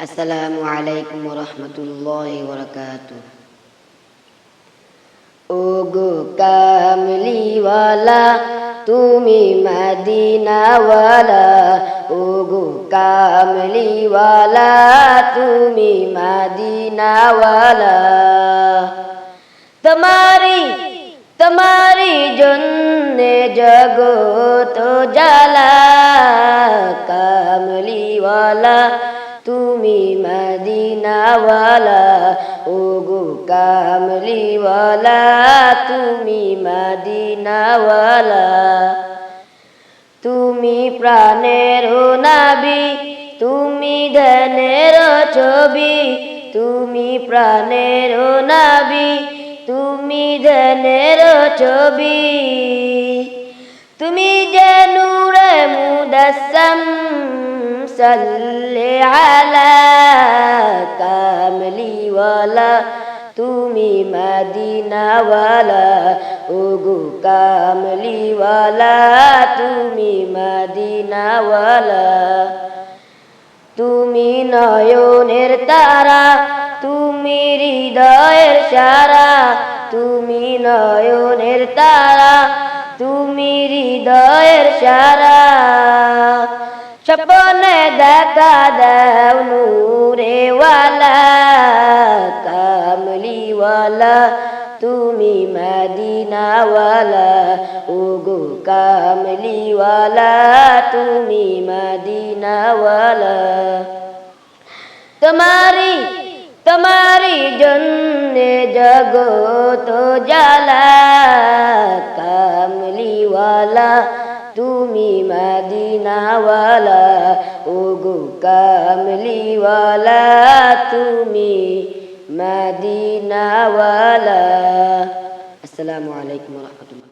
আসসালামু আলাইকুম রহমতুল্লাহ বরকাত ও গো কামলিওয়ালা তুমি মদিনাওয়ালা ও গো কামলিওয়ালা তুমি মদিনাওয়ালা তোমারি তোমারি জন্যে জগত তুমি মদিনাওয়ালা ও গো কামলিওয়ালা, তুমি মদিনাওয়ালা। তুমি প্রাণের নাবি, তুমি ধনের ছবি, তুমি প্রাণের নাবি, তুমি ধনের ছবি। তুমি যে নূরে মুদসম সাল্লে আলা কামলিওয়ালা তুমি মদিনাওয়ালা ও গো কামলিওয়ালা তুমি মদিনাওয়ালা তুমি নয়নের তারা, তুমি হৃদয়ের সারা, তুমি নয়নের তারা, তুমি হৃদয়ের সারা। স্বপ্নে দেখা দাও নূরেওয়ালা কামলিওয়ালা, তুমি মদিনাওয়ালা ও গো কামলিওয়ালা, তুমি মদিনাওয়ালা। তোমারি তোমারি জন্যে জগত কামলিওয়ালা তুমি মদিনাওয়ালা ও গো কামলিওয়ালা তুমি মদিনাওয়ালা আসসালামু আলাইকুম রহমতুল্লাহ